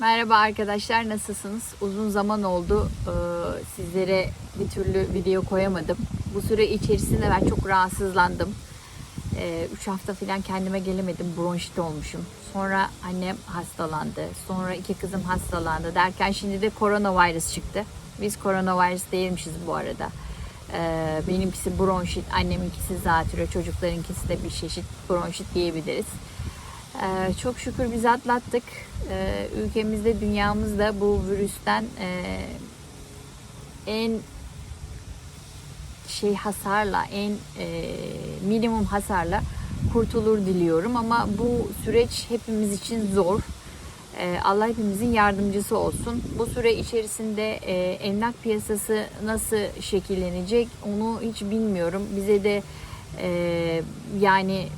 Merhaba arkadaşlar nasılsınız? Uzun zaman oldu ee, sizlere bir türlü video koyamadım. Bu süre içerisinde ben çok rahatsızlandım. 3 hafta falan kendime gelemedim. Bronşit olmuşum. Sonra annem hastalandı. Sonra iki kızım hastalandı derken şimdi de koronavirüs çıktı. Biz koronavirüs değilmişiz bu arada. Ee, benimkisi bronşit, anneminkisi zatürre, çocuklarınkisi de bir çeşit bronşit diyebiliriz. Ee, çok şükür biz atlattık. Ee, ülkemizde, dünyamızda bu virüsten e, en şey hasarla, en e, minimum hasarla kurtulur diliyorum. Ama bu süreç hepimiz için zor. Ee, Allah hepimizin yardımcısı olsun. Bu süre içerisinde e, emlak piyasası nasıl şekillenecek onu hiç bilmiyorum. Bize de yani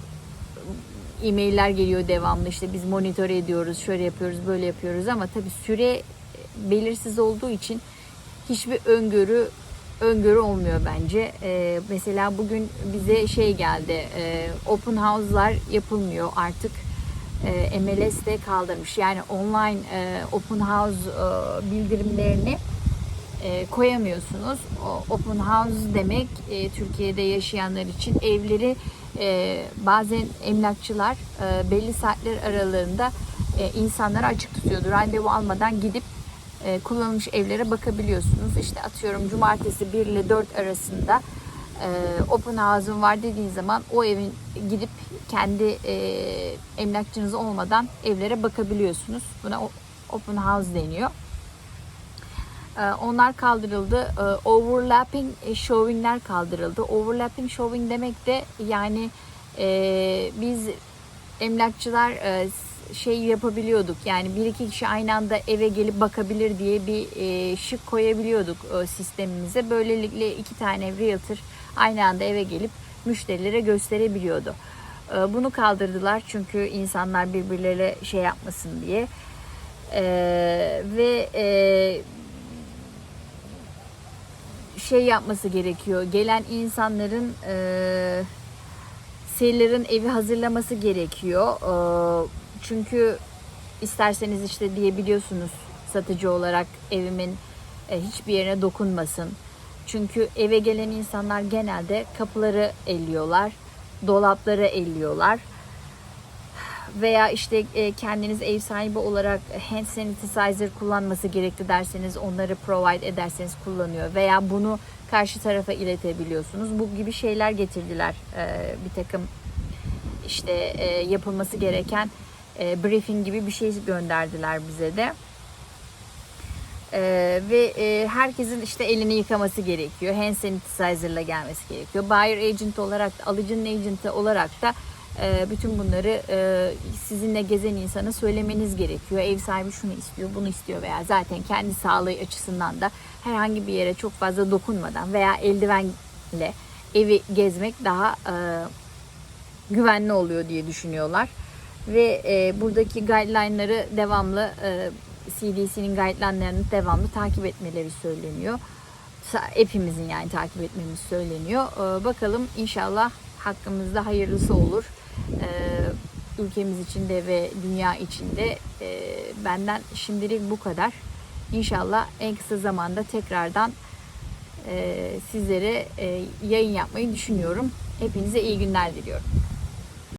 e-mailler geliyor devamlı işte biz monitör ediyoruz, şöyle yapıyoruz, böyle yapıyoruz ama tabii süre belirsiz olduğu için hiçbir öngörü öngörü olmuyor bence. Ee, mesela bugün bize şey geldi, e, open house'lar yapılmıyor artık. E, MLS de kaldırmış. Yani online e, open house e, bildirimlerini e, koyamıyorsunuz. O, open house demek e, Türkiye'de yaşayanlar için evleri e, bazen emlakçılar e, belli saatler aralarında e, insanlara açık tutuyordu. Randevu almadan gidip e, kullanılmış evlere bakabiliyorsunuz. İşte atıyorum cumartesi 1 ile 4 arasında e, open house'un var dediğin zaman o evin gidip kendi e, emlakçınız olmadan evlere bakabiliyorsunuz. Buna open house deniyor. Ee, Onlar kaldırıldı. Ee, Overlapping showingler kaldırıldı. Overlapping showing demek de yani e, biz emlakçılar e, şey yapabiliyorduk. Yani bir iki kişi aynı anda eve gelip bakabilir diye bir e, şık koyabiliyorduk sistemimize. Böylelikle iki tane realtor aynı anda eve gelip müşterilere gösterebiliyordu. Bunu kaldırdılar çünkü insanlar birbirleriyle şey yapmasın diye. Ve şey yapması gerekiyor. Gelen insanların e, sellerin evi hazırlaması gerekiyor. E, çünkü isterseniz işte diyebiliyorsunuz satıcı olarak evimin e, hiçbir yerine dokunmasın. Çünkü eve gelen insanlar genelde kapıları elliyorlar, dolapları elliyorlar veya işte e, kendiniz ev sahibi olarak hand sanitizer kullanması gerekti derseniz onları provide ederseniz kullanıyor veya bunu karşı tarafa iletebiliyorsunuz. Bu gibi şeyler getirdiler e, bir takım işte e, yapılması gereken briefing gibi bir şey gönderdiler bize de. Ee, ve e, herkesin işte elini yıkaması gerekiyor. Hand sanitizer ile gelmesi gerekiyor. Buyer agent olarak da, alıcının agenti olarak da bütün bunları e, sizinle gezen insana söylemeniz gerekiyor. Ev sahibi şunu istiyor, bunu istiyor veya zaten kendi sağlığı açısından da herhangi bir yere çok fazla dokunmadan veya eldivenle evi gezmek daha e, güvenli oluyor diye düşünüyorlar. Ve e, buradaki guideline'ları devamlı CDC'nin guideline'larını devamlı takip etmeleri söyleniyor. Hepimizin yani takip etmemiz söyleniyor. Bakalım inşallah hakkımızda hayırlısı olur. E, ülkemiz içinde ve dünya içinde e, benden şimdilik bu kadar. İnşallah en kısa zamanda tekrardan e, sizlere e, yayın yapmayı düşünüyorum. Hepinize iyi günler diliyorum.